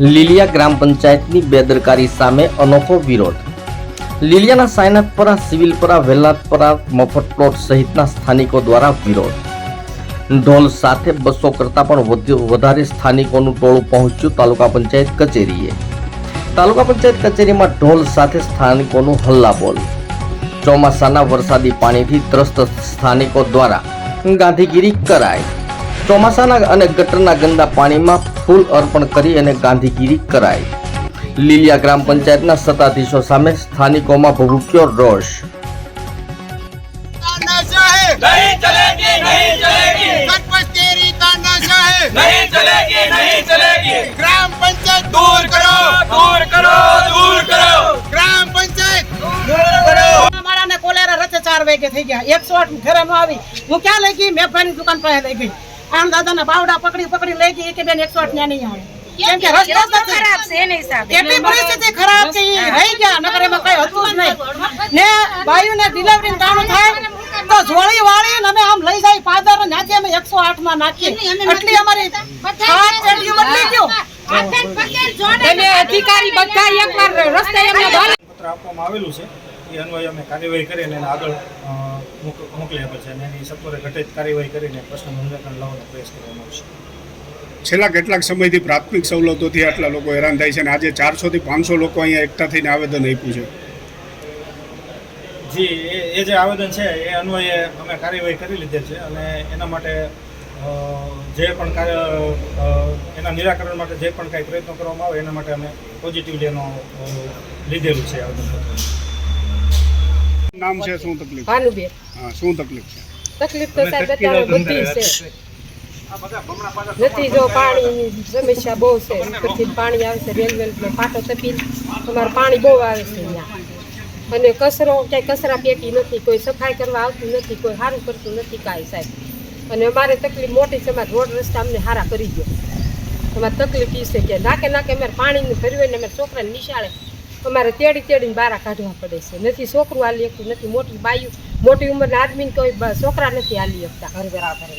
લીલિયા ગ્રામ પંચાયતની બેદરકારી સામે અનોખો વિરોધ. લીલિયાના સાયનાથપરા, સિવિલપરા, વેલાતપરા મફત પ્લોટ સહિતના સ્થાનિકો દ્વારા વિરોધ. ઢોલ સાથે બસો કરતાં પણ વધુ, વધારે સ્થાનિકોનું ટોળું પહોંચ્યું તાલુકા પંચાયત કચેરીએ. તાલુકા પંચાયત કચેરીમાં ઢોલ સાથે સ્થાનિકોનું હલ્લાબોલ. ચોમાસાના વરસાદી પાણીથી ત્રસ્ત સ્થાનિકો દ્વારા ગાંધીગીરી કરાઈ. ચોમાસાના અને ગટરના ગંદા પાણીમાં ફૂલ અર્પણ કરી અને ગાંધીગીરી કરાઈ. લીલિયા ગ્રામ પંચાયતના સત્તાધીશો સામે સ્થાનિકોમાં ભભૂક્યો રોષ. ગ્રામ પંચાયત કોલેરા રચે ચાર વાગે થઈ ગયા. એકસો આઠ ઘરે નો આવી. હું ક્યાં લઈ ગઈ? મેં ભાઈ દુકાન પાસે લઈ ગઈ. આમ દાદાના બાવડા પકડી પકડી લઈ ગઈ કે બેન એકસો આઠ ન્યા નહીં આવે. કેમ કે રસ્તો ખરાબ છે એની હિસાબે એટલી પરિસ્થિતિ ખરાબ છે ઈ રહી ગયા નકર એમાં કઈ હતું જ નહીં. ને બાયુને ડિલિવરી દાણું થાય તો જોડી વાળી અમે આમ લઈ જાય પાદર ને નાખીએ અમે એકસો આઠમાં નાખીએ એટલી અમારી હાથ પેઢીઓ બદલી ગયું. અધિકારી બધા એકવાર રસ્તે એમને આપવામાં આવેલું છે. એ અન્વયે અમે કાર્યવાહી કરીને એને આગળ આપે છે અને એની સત્વરે ઘટિત કાર્યવાહી કરીને પ્રશ્ન નિરાકરણ લાવવાનો પ્રયાસ કરવામાં આવશે. છેલ્લા કેટલાક સમયથી પ્રાથમિક સવલતોથી આટલા લોકો હેરાન થાય છે અને આજે ચારસોથી પાંચસો લોકો અહીંયા એકઠા થઈને આવેદન આપ્યું છે. જી એ એ જે આવેદન છે એ અન્વયે અમે કાર્યવાહી કરી લીધી છે અને એના માટે જે પણ કાર્ય એના નિરાકરણ માટે જે પણ કાંઈ પ્રયત્નો કરવામાં આવે એના માટે અમે પોઝિટિવલી એનો લીધેલું છે આવેદનપત્ર. નામ છે શું તકલીફ? ભાનુબેન. હા શું તકલીફ છે? તકલીફ તો સાહેબ અત્યારે બધી છે. નથી જો પાણીની સમસ્યા બહુ છે. ઉપરથી પાણી આવે છે રેલવે પાટો તપી અમારે પાણી બહુ આવે છે અહીંયા અને કચરો ક્યાંય કચરા પેટી નથી કોઈ સફાઈ કરવા આવતું નથી કોઈ સારું કરતું નથી કાંઈ સાહેબ. અને અમારે તકલીફ મોટી છે અમારે રોડ રસ્તા અમને સારા કરી દો. અમારે તકલીફ એ છે કે નાકે નાકે અમારે પાણીની ભર્યું હોય ને અમારે છોકરાને નિશાળે અમારે તેડી તેડીને બારા કાઢવા પડે છે. નથી છોકરું હાલી શકતું નથી મોટી બાયું. મોટી ઉંમરના આદમીને કોઈ છોકરા નથી હાલી શકતા.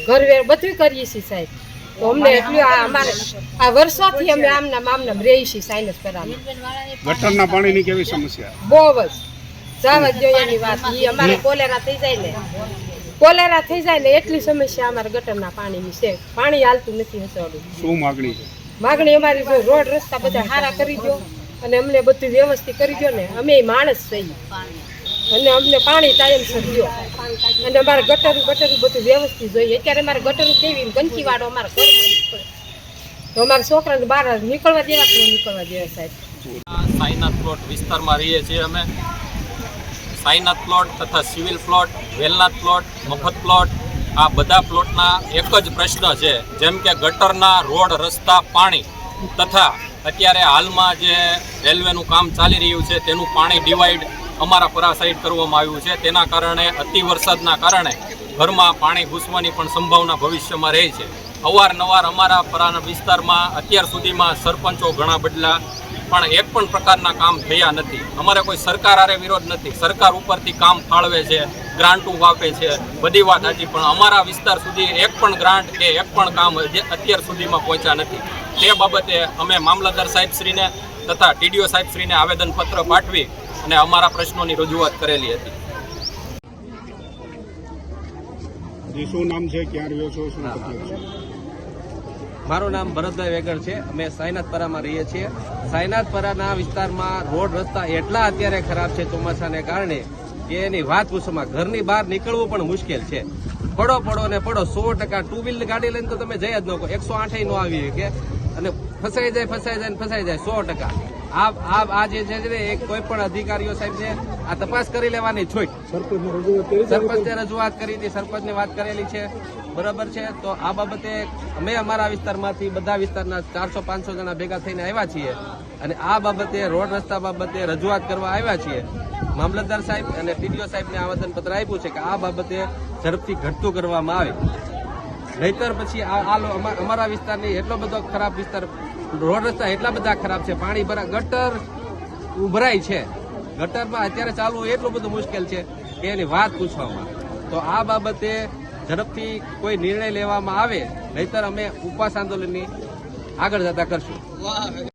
ઘરવેર બધું કરીએ છીએ સાહેબ. તો અમને એટલું આ અમારે આ વર્ષોથી અમે આમના મામના રહીએ છીએ સાઇનસ કરાવી ગટરના પાણીની કેવી સમસ્યા? બહુ જ. જવા જ જોઈએ એની વાત. એ અમારે કોલેરા થઈ જાય ને. કોલેરા થઈ જાય ને એટલી સમસ્યા અમારે ગટરના પાણીની છે. પાણી હાલતું નથી હસવાડું શું માગણી છે? માગણી અમારી રોડ રસ્તા બધા સારા કરી દો અને અમને બધું વ્યવસ્થિત કરી દો ને. અમે માણસ થઈએ અને અમને પાણી ટાઈમસર દો અને અમારે ગટરું ગટરું બધું વ્યવસ્થિત જોઈએ. અત્યારે અમારે ગટરું કેવી ગંદકી વાળો અમારે તો અમારા છોકરાને બહાર નીકળવા દેવા કે નીકળવા દેવા સાહેબ? સાઈનાથ પ્લોટ વિસ્તારમાં રહીએ છીએ અમે. સાઈનાથ પ્લોટ તથા સિવિલ પ્લોટ, વેલનાથ પ્લોટ, મફત પ્લોટ, આ બધા પ્લોટના એક જ પ્રશ્ન છે. જેમ કે ગટરના રોડ, રસ્તા, પાણી તથા અત્યારે હાલમાં જે રેલવેનું કામ ચાલી રહ્યું છે, તેનું પાણી ડિવાઈડ અમારા પરા સાઈડ કરવામાં આવ્યું છે. તેના કારણે અતિ વરસાદના કારણે ઘરમાં પાણી ઘૂસવાની પણ સંભાવના ભવિષ્યમાં રહે છે. અવારનવાર અમારા પરાના વિસ્તારમાં અત્યાર સુધીમાં સરપંચો ઘણા બદલા, પણ એક પણ પ્રકારના કામ થયા નથી. અમારે કોઈ સરકાર હારે વિરોધ નથી. સરકાર ઉપરથી કામ ફાળવે છે, ગ્રાન્ટું વાપે છે, બધી વાત સાચી, પણ અમારા વિસ્તાર સુધી એક પણ ગ્રાન્ટ કે એક પણ કામ અત્યાર સુધીમાં પહોંચ્યા નથી. તે બાબતે અમે મામલતદાર સાહેબશ્રીને તથા ટીડીઓ સાહેબશ્રીને આવેદનપત્ર પાઠવી અને અમારા પ્રશ્નોની રજૂઆત કરેલી હતી. શું નામ છે? ક્યાં રહ્યો છો? શું તકલીફ છે? મારું નામ ભરતભાઈ વેગર છે. અમે સાયનાથપરામાં રહીએ છીએ. સાયનાથપરાના વિસ્તારમાં રોડ રસ્તા એટલા અત્યારે ખરાબ છે ચોમાસાને કારણે કે એની વાત પૂછોમાં ઘરની બહાર નીકળવું પણ મુશ્કેલ છે. પડો પડો ને પડો સો ટકા ટુ વ્હીલ ગાડી લઈને તો તમે જઈ જ ન કહો એકસો આઠે નો આવી કે અને ફસાઈ જાય ફસાઈ જાય ને ફસાઈ જાય સો ટકા. આ આ આ જે છે ને એ કોઈ પણ અધિકારીઓ સાહેબ છે આ તપાસ કરી લેવાની છૂટ સરપંચને રજૂઆત કરી હતી સરપંચને વાત કરેલી છે. બરાબર છે? તો આ બાબતે અમે અમારા વિસ્તારમાંથી બધા વિસ્તારના ચારસો પાંચસો જણા ભેગા થઈને આવ્યા છીએ. અને આ બાબતે રોડ રસ્તા બાબતે રજૂઆત કરવા આવ્યા છીએ. મામલતદાર સાહેબ અને ટીડીઓ સાહેબને આવેદનપત્ર આપ્યું છે કે આ બાબતે ઝડપથી ઘટતું કરવામાં આવે. નહીતર પછી આ અમારા વિસ્તારની એટલો બધો ખરાબ વિસ્તાર, રોડ રસ્તા એટલા બધા ખરાબ છે, પાણી ભરા ગટર ઉભરાય છે. ગટરમાં અત્યારે ચાલવું એટલું બધું મુશ્કેલ છે કે એની વાત પૂછવામાં. તો આ બાબતે ઝડપથી કોઈ નિર્ણય લેવામાં આવે, નહીતર અમે ઉપવાસ આંદોલનની આગળ જતા કરશું.